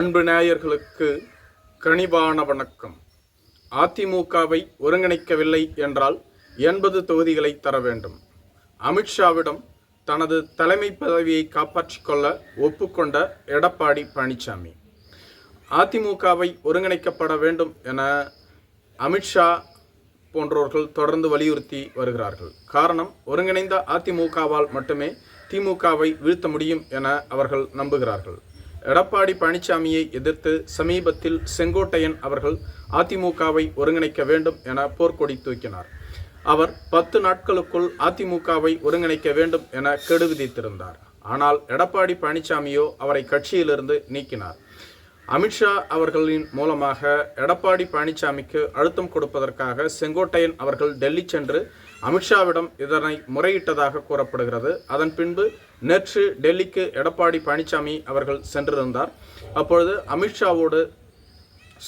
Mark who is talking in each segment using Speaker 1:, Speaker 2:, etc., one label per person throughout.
Speaker 1: அன்பு நேயர்களுக்கு கனிவான வணக்கம். அதிமுகவை ஒருங்கிணைக்கவில்லை என்றால் எண்பது தொகுதிகளை தர வேண்டும். அமித்ஷாவிடம் தனது தலைமை பதவியை காப்பாற்றிக் கொள்ள ஒப்புக்கொண்ட எடப்பாடி பழனிசாமி. அதிமுகவை ஒருங்கிணைக்கப்பட வேண்டும் என அமித்ஷா போன்றோர்கள் தொடர்ந்து வலியுறுத்தி வருகிறார்கள். காரணம் ஒருங்கிணைந்த அதிமுகவால் மட்டுமே திமுகவை வீழ்த்த முடியும் என அவர்கள் நம்புகிறார்கள். எடப்பாடி பழனிசாமியை எதிர்த்து சமீபத்தில் செங்கோட்டையன் அவர்கள் அதிமுகவை ஒருங்கிணைக்க வேண்டும் என போர்க்கொடி தூக்கினார். அவர் பத்து நாட்களுக்குள் அதிமுகவை ஒருங்கிணைக்க வேண்டும் என கெடு விதித்திருந்தார். ஆனால் எடப்பாடி பழனிசாமியோ அவரை கட்சியிலிருந்து நீக்கினார். அமித்ஷா அவர்களின் மூலமாக எடப்பாடி பழனிசாமிக்கு அழுத்தம் கொடுப்பதற்காக செங்கோட்டையன் அவர்கள் டெல்லி சென்று அமித்ஷாவிடம் இதனை முறையிட்டதாக கூறப்படுகிறது. அதன் பின்பு நேற்று டெல்லிக்கு எடப்பாடி பழனிசாமி அவர்கள் சென்றிருந்தார். அப்பொழுது அமித்ஷாவோடு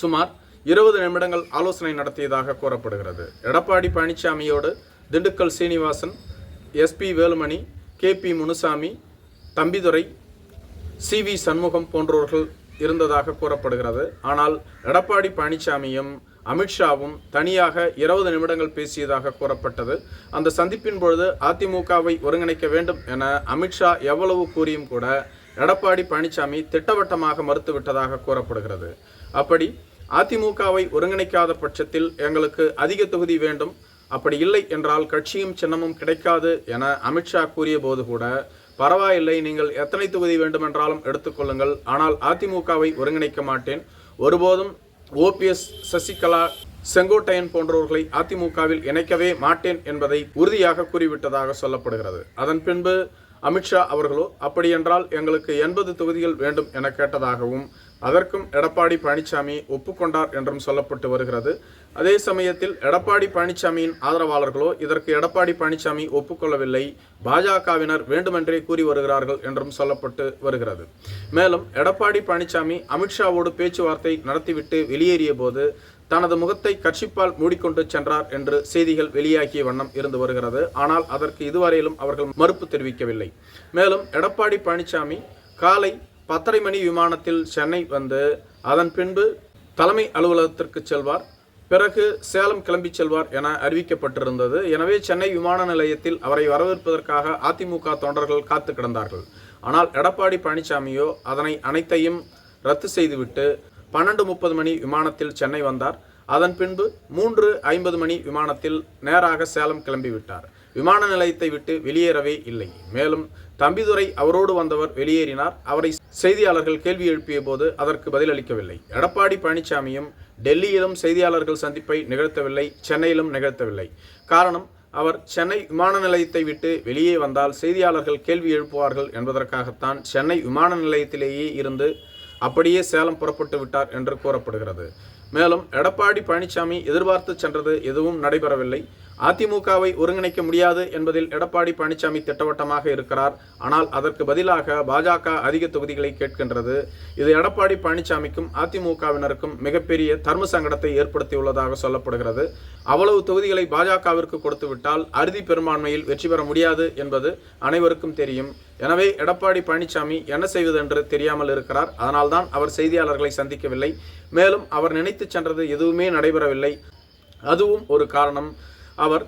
Speaker 1: சுமார் இருபது நிமிடங்கள் ஆலோசனை நடத்தியதாக கூறப்படுகிறது. Edappadi பழனிசாமியோடு Dindigul Srinivasan SP Velumani K P Munusamy Thambidurai C V Shanmugam போன்றவர்கள் இருந்ததாக கூறப்படுகிறது. ஆனால் எடப்பாடி பழனிசாமியும் அமித்ஷாவும் தனியாக இருபது நிமிடங்கள் பேசியதாக கூறப்பட்டது. அந்த சந்திப்பின் பொழுது அதிமுகவை ஒருங்கிணைக்க வேண்டும் என அமித்ஷா எவ்வளவு கூறியும் கூட எடப்பாடி பழனிசாமி திட்டவட்டமாக மறுத்துவிட்டதாக கூறப்படுகிறது. அப்படி அதிமுகவை ஒருங்கிணைக்காத பட்சத்தில் எங்களுக்கு அதிக தொகுதி வேண்டும். அப்படி இல்லை என்றால் கட்சியும் சின்னமும் கிடைக்காது என அமித்ஷா கூறிய போது கூட பரவாயில்லை நீங்கள் எத்தனை தொகுதி வேண்டுமென்றாலும் எடுத்துக்கொள்ளுங்கள் ஆனால் அதிமுகவை ஒருங்கிணைக்க மாட்டேன். ஒருபோதும் ஓபிஎஸ் சசிகலா செங்கோட்டையன் போன்றவர்களை அதிமுகவில் இணைக்கவே மாட்டேன் என்பதை உறுதியாக கூறிவிட்டதாக சொல்லப்படுகிறது. அதன் பின்பு அமித்ஷா அவர்களோ அப்படியென்றால் எங்களுக்கு எண்பது தொகுதிகள் வேண்டும் என கேட்டதாகவும் அதற்கும் எடப்பாடி பழனிசாமி ஒப்புக்கொண்டார் என்றும் சொல்லப்பட்டு வருகிறது. அதே சமயத்தில் எடப்பாடி பழனிசாமியின் ஆதரவாளர்களோ இதற்கு எடப்பாடி பழனிசாமி ஒப்புக்கொள்ளவில்லை. பாஜகவினர் வேண்டுமென்றே கூறி வருகிறார்கள் என்றும் சொல்லப்பட்டு வருகிறது. மேலும் எடப்பாடி பழனிசாமி அமித்ஷாவோடு பேச்சுவார்த்தை நடத்திவிட்டு வெளியேறிய போது தனது முகத்தை கட்சிப்பால் மூடிக்கொண்டு சென்றார் என்று செய்திகள் வெளியாகிய வண்ணம் இருந்து வருகிறது. ஆனால் அதற்கு இதுவரையிலும் அவர்கள் மறுப்பு தெரிவிக்கவில்லை. மேலும் எடப்பாடி பழனிசாமி காலை பத்தரை மணி விமானத்தில் சென்னை வந்து அதன் பின்பு தலைமை அலுவலகத்திற்கு செல்வார். பிறகு சேலம் கிளம்பி செல்வார் என அறிவிக்கப்பட்டிருந்தது. எனவே சென்னை விமான நிலையத்தில் அவரை வரவேற்பதற்காக அதிமுக தொண்டர்கள் காத்து கிடந்தார்கள். ஆனால் எடப்பாடி பழனிசாமியோ அதனை அனைத்தையும் ரத்து செய்துவிட்டு பன்னெண்டு முப்பது மணி விமானத்தில் சென்னை வந்தார். அதன் பின்பு மூன்று ஐம்பது மணி விமானத்தில் நேராக சேலம் கிளம்பிவிட்டார். விமான நிலையத்தை விட்டு வெளியேறவே இல்லை. மேலும் தம்பிதுரை அவரோடு வந்தவர் வெளியேறினார். அவரை செய்தியாளர்கள் கேள்வி எழுப்பிய போது அதற்கு பதிலளிக்கவில்லை எடப்பாடி பழனிசாமியும் டெல்லியிலும் செய்தியாளர்கள் சந்திப்பை நிகழ்த்தவில்லை சென்னையிலும் நிகழ்த்தவில்லை. காரணம் அவர் சென்னை விமான நிலையத்தை விட்டு வெளியே வந்தால் செய்தியாளர்கள் கேள்வி எழுப்புவார்கள் என்பதற்காகத்தான் சென்னை விமான நிலையத்திலேயே இருந்து அப்படியே சேலம் புறப்பட்டு விட்டார் என்று கூறப்படுகிறது. மேலும் எடப்பாடி பழனிசாமி எதிர்பார்த்து சென்றது எதுவும் நடைபெறவில்லை. அதிமுகவை ஒருங்கிணைக்க முடியாது என்பதில் எடப்பாடி பழனிசாமி திட்டவட்டமாக இருக்கிறார். ஆனால் அதற்கு பதிலாக பாஜக அதிக தொகுதிகளை கேட்கின்றது. இது எடப்பாடி பழனிசாமிக்கும் அதிமுகவினருக்கும் மிகப்பெரிய தர்ம சங்கடத்தை ஏற்படுத்தியுள்ளதாக சொல்லப்படுகிறது. அவ்வளவு தொகுதிகளை பாஜகவிற்கு கொடுத்துவிட்டால் அறுதி பெரும்பான்மையில் வெற்றி பெற முடியாது என்பது அனைவருக்கும் தெரியும். எனவே எடப்பாடி பழனிசாமி என்ன செய்வது என்று தெரியாமல் இருக்கிறார். அதனால்தான் அவர் செய்தியாளர்களை சந்திக்கவில்லை. மேலும் அவர் நினைத்து சென்றது எதுவுமே நடைபெறவில்லை. அதுவும் ஒரு காரணம். அவர்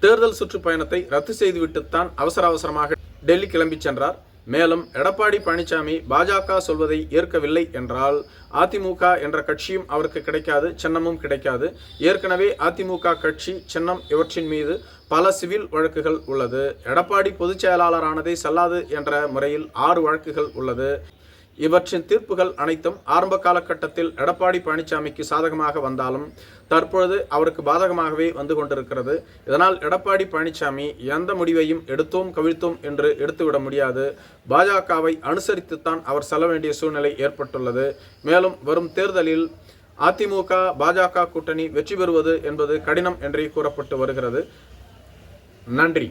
Speaker 1: தேர்தல் சுற்றுப்பயணத்தை ரத்து செய்துவிட்டுத்தான் அவசர அவசரமாக டெல்லி கிளம்பி சென்றார். மேலும் எடப்பாடி பழனிசாமி பாஜக சொல்வதை ஏற்கவில்லை என்றால் அதிமுக என்ற கட்சியும் அவருக்கு கிடைக்காது சின்னமும் கிடைக்காது. ஏற்கனவே அதிமுக கட்சி சின்னம் இவற்றின் மீது பல சிவில் வழக்குகள் உள்ளது. எடப்பாடி பொதுச் செயலாளரானதை செல்லாது என்ற முறையில் ஆறு வழக்குகள் உள்ளது. இவற்றின் தீர்ப்புகள் அனைத்தும் ஆரம்ப காலகட்டத்தில் எடப்பாடி பழனிசாமிக்கு சாதகமாக வந்தாலும் தற்பொழுது அவருக்கு பாதகமாகவே வந்து கொண்டிருக்கிறது. இதனால் எடப்பாடி பழனிசாமி எந்த முடிவையும் எடுத்தோம் கவிழ்த்தோம் என்று எடுத்துவிட முடியாது. பாஜகவை அனுசரித்துத்தான் அவர் செல்ல வேண்டிய சூழ்நிலை ஏற்பட்டுள்ளது. மேலும் வரும் தேர்தலில் அதிமுக பாஜக கூட்டணி வெற்றி பெறுவது என்பது கடினம் என்றே கூறப்பட்டு வருகிறது. நன்றி.